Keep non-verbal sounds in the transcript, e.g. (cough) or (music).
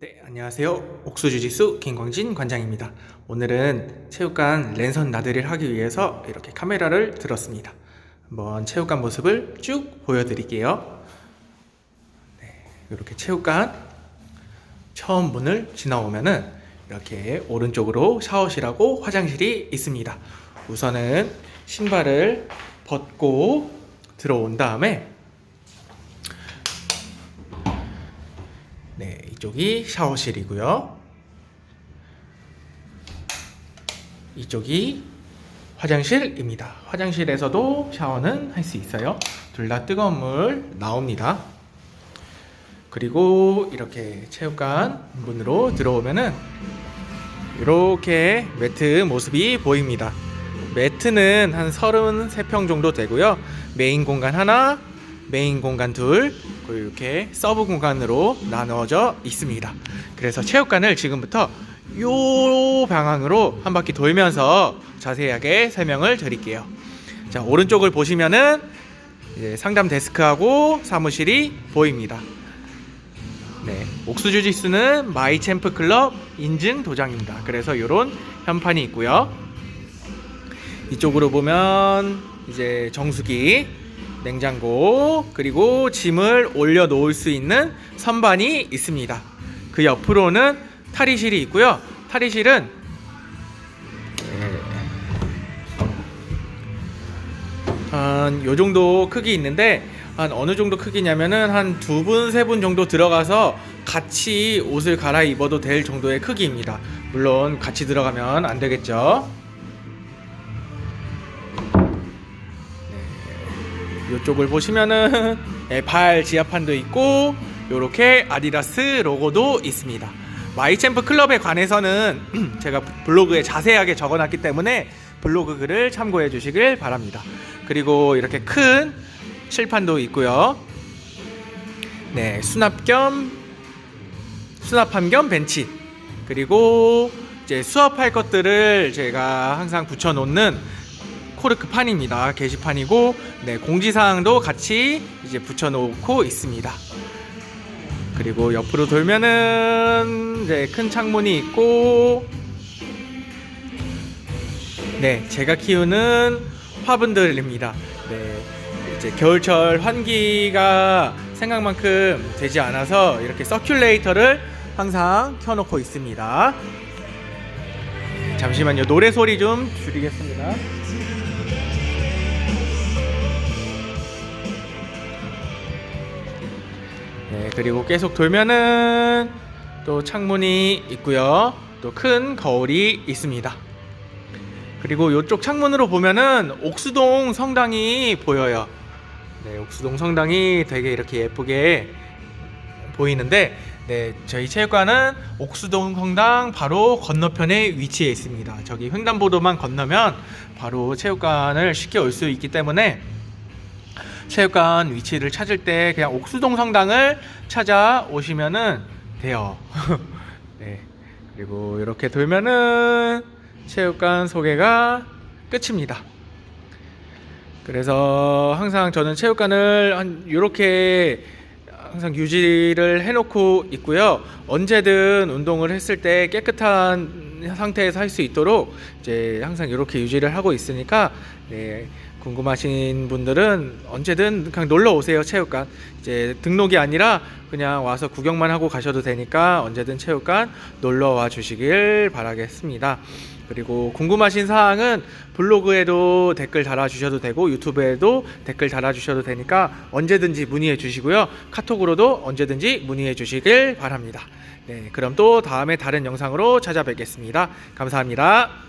네, 안녕하세요. 옥수주지수 김광진 관장입니다. 오늘은 체육관 랜선 나들이를 하기 위해서 이렇게 카메라를 들었습니다. 한번 체육관 모습을 쭉 보여드릴게요. 네, 이렇게 체육관 처음 문을 지나오면은 이렇게 오른쪽으로 샤워실하고 화장실이 있습니다. 우선은 신발을 벗고 들어온 다음에 네, 이쪽이 샤워실이고요. 이쪽이 화장실입니다. 화장실에서도 샤워는 할 수 있어요. 둘 다 뜨거운 물 나옵니다. 그리고 이렇게 체육관 문으로 들어오면은 이렇게 매트 모습이 보입니다. 매트는 한 33평 정도 되고요. 메인 공간 하나, 메인 공간 둘, 이렇게 서브 공간으로 나누어져 있습니다. 그래서 체육관을 지금부터 요 방향으로 한 바퀴 돌면서 자세하게 설명을 드릴게요. 자, 오른쪽을 보시면은 상담 데스크하고 사무실이 보입니다. 네, 옥수주 지수는 마이 챔프 클럽 인증 도장입니다. 그래서 이런 현판이 있고요. 이쪽으로 보면 이제 정수기, 냉장고, 그리고 짐을 올려 놓을 수 있는 선반이 있습니다. 그 옆으로는 탈의실이 있고요. 탈의실은 한 요 정도 크기 있는데 한 어느 정도 크기냐면은 한 두 분, 세 분 정도 들어가서 같이 옷을 갈아입어도 될 정도의 크기입니다. 물론 같이 들어가면 안 되겠죠. 이쪽을 보시면은 네, (laughs) 발 지압판도 있고 요렇게 아디다스 로고도 있습니다. 마이챔프 클럽에 관해서는 (clears throat) 제가 블로그에 자세하게 적어놨기 때문에 블로그 글을 참고해 주시길 바랍니다. 그리고 이렇게 큰 칠판도 있고요. 네, 수납 겸 수납함 겸 벤치. 그리고 이제 수업할 것들을 제가 항상 붙여 놓는 코르크 판입니다. 게시판이고 네, 공지사항도 같이 이제 붙여 놓고 있습니다. 그리고 옆으로 돌면은 이제 큰 창문이 있고 네, 제가 키우는 화분들입니다. 네, 이제 겨울철 환기가 생각만큼 되지 않아서 이렇게 서큘레이터를 항상 켜놓고 있습니다. 잠시만요, 노래 소리 좀 줄이겠습니다. 네, 그리고 계속 돌면은 또 창문이 있고요. 또 큰 거울이 있습니다. 그리고 이쪽 창문으로 보면은 옥수동 성당이 보여요. 네, 옥수동 성당이 되게 이렇게 예쁘게 보이는데, 네, 저희 체육관은 옥수동 성당 바로 건너편에 위치해 있습니다. 저기 횡단보도만 건너면 바로 체육관을 쉽게 올 수 있기 때문에 체육관 위치를 찾을 때 그냥 옥수동 성당을 찾아오시면은 돼요. (laughs) 네. 그리고 이렇게 돌면은 체육관 소개가 끝입니다. 그래서 항상 저는 체육관을 한 이렇게 항상 유지를 해놓고 있고요. 언제든 운동을 했을 때 깨끗한 상태에서 할 수 있도록 이제 항상 이렇게 유지를 하고 있으니까 네, 궁금하신 분들은 언제든 그냥 놀러 오세요 체육관. 이제 등록이 아니라 그냥 와서 구경만 하고 가셔도 되니까 언제든 체육관 놀러 와 주시길 바라겠습니다. 그리고 궁금하신 사항은 블로그에도 댓글 달아주셔도 되고 유튜브에도 댓글 달아주셔도 되니까 언제든지 문의해 주시고요. 카톡으로도 언제든지 문의해 주시길 바랍니다. 네, 그럼 또 다음에 다른 영상으로 찾아뵙겠습니다. 감사합니다.